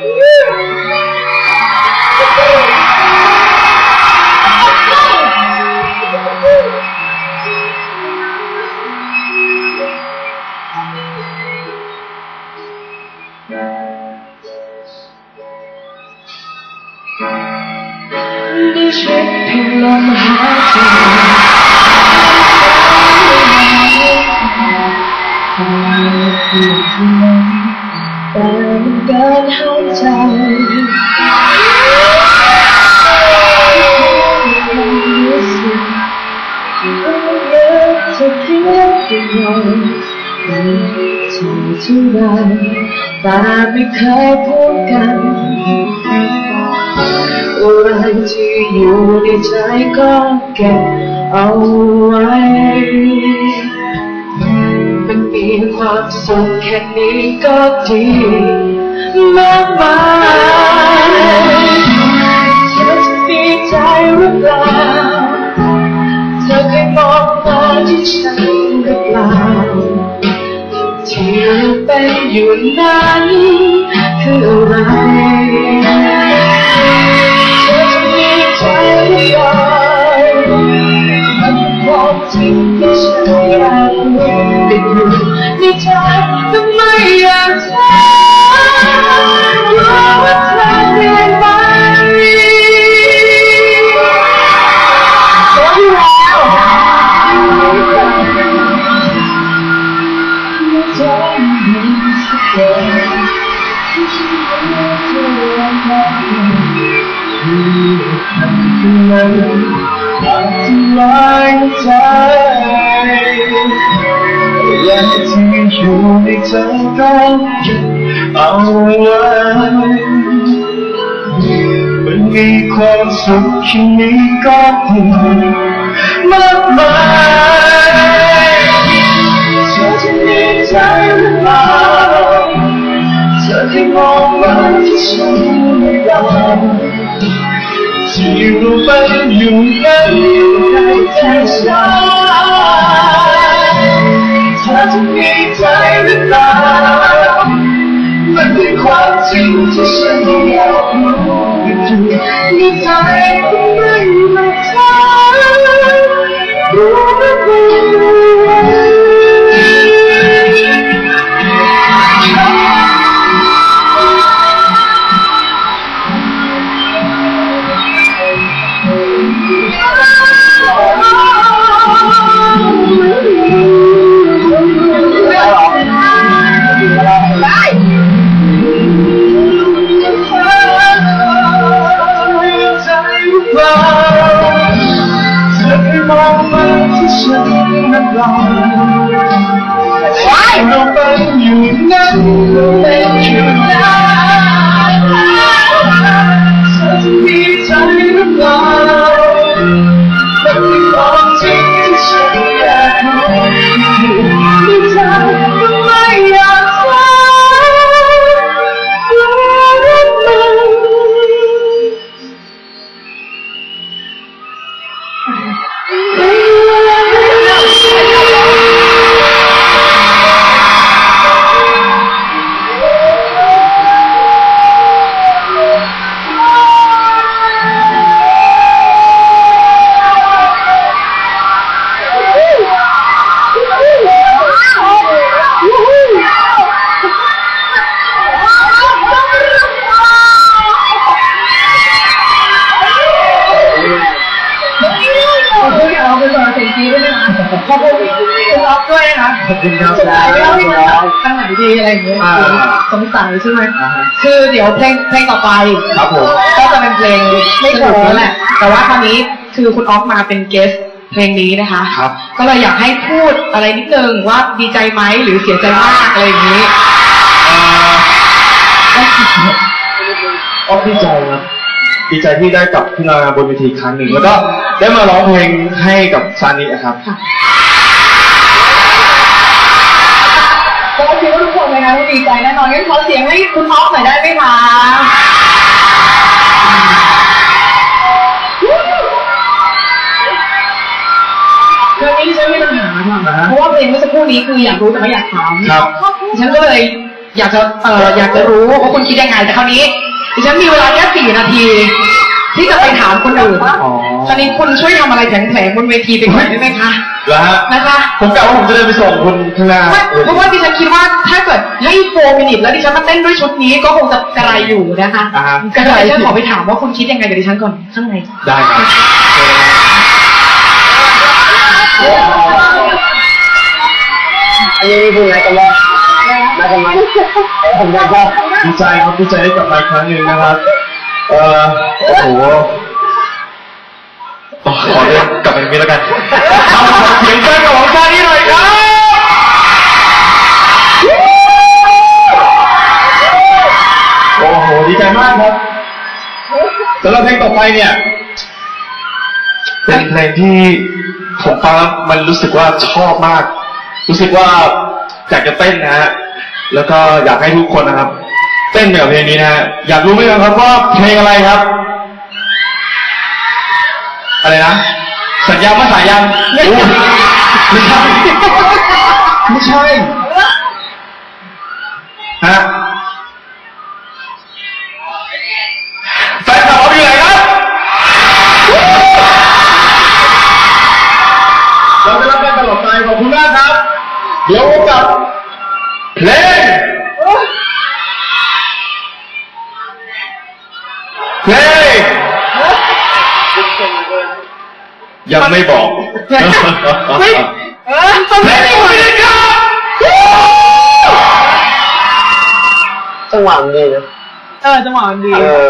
ได้เช็คเพียงลมหายใจแต่ จะคิดยังไงเธอเท่าไรแต่ไม่เคยพูดกันอะไรที่อยู่ในใจก็เก็บเอาไว้มันมีความสุขแค่นี้ก็ดีมากมาย เป็น และที่อยู่ในใจก็เก็บเอาไว้มันมีความสุขแค่นี้ก็ดี ไม่ได้ที่เราเป็นอยู่นั้นในใจฉันเด้วยนะขอบคุณคุณอ๊อฟด้วยนะขอบคุณครับสงสัยไม่รู้ที่มันทางไหนดีอะไรอย่างเงี้ยอ่าสงสัยใช่ไหมอ่าฮะคือเดี๋ยวเพลงเพลงต่อไปครับผมก็จะเป็นเพลงไม่ถูกแล้วแหละ แต่ว่าคราวนี้คือคุณออฟมาเป็นเกสเพลงนี้นะคะครับก็เลยอยากให้พูดอะไรนิดนึงว่าดีใจไหมหรือเสียใจมากอะไรอย่างนี้ก็ดีใจครับดีใจที่ได้กลับขึ้นมาบนเวทีอีกครั้งหนึ่งแล้วก็ ได้มาร้องเพลงให้กับซานิครับ ก็คิดว่าทุกคนเลยนะต้องดีใจแน่นอนงั้นขอเสียงให้คุณออฟหน่อยได้ไหมคะเรื่องนี้ฉันมีปัญหาค่ะอ่าฮะเพราะว่าเพลงเมื่อสักครู่นี้คืออยากรู้แต่ไม่อยากถามครับฉันก็เลยอยากจะเอ่ออยากจะรู้ว่าคุณคิดยังไงแต่คราวนี้ดิฉันมีเวลาแค่สี่นาที ที่จะไปถามคนอื่นอ๋อคราวนี้คุณช่วยทำอะไรแผลงๆบนเวทีไปก่อนได้ไหมคะแล้วฮะนะคะผมกะว่าผมจะเดินไปส่งคุณข้างหน้าไม่เพราะว่าดิฉันคิดว่าถ้าเกิดให้โฟมินิตแล้วดิฉันมาเต้นด้วยชุดนี้ก็คงจะกระไรอยู่นะคะอ่าฮะกระไรดิฉันขอไปถามว่าคุณคิดยังไงกับดิฉันก่อนข้างในได้ครับอันนี้นี่คือนัดกันว่านัดกันมาผมอยากจะดีใจครับดีใจได้กลับมาอีกครั้งหนึ่งนะครับ เอ่อโอ้โหอ๋อขอเดินกลับไปตรงนี้แล้วกันทำขอเสียงใจกับของชานี้หน่อยครับโอ้โหดีใจมากครับสำหรับเพลงต่อไปเนี่ยเป็นเพลงที่ผมฟังแล้วมันรู้สึกว่าชอบมาก รู้สึกว่าอยากจะเต้นนะฮะแล้วก็อยากให้ทุกคนนะครับ เต้นไปกับเพลงนี้นะฮะอยากรู้ไหมครับว่าเพลงอะไรครับ อะไรนะ สัญญาว่าสายยังไม่ใช่ไม่ใช่ฮะแฟนคลับอยู่ไหนครับเราจะรับการตลอดไปขอบคุณมากครับ เดี๋ยวพบกับเพลง เพลงยังไม่บอกเฮ้ยเออต้องเพลไม่งได้ไม่ได้ครับจังหวะมันดีนะเออจังหวะมันดี เออ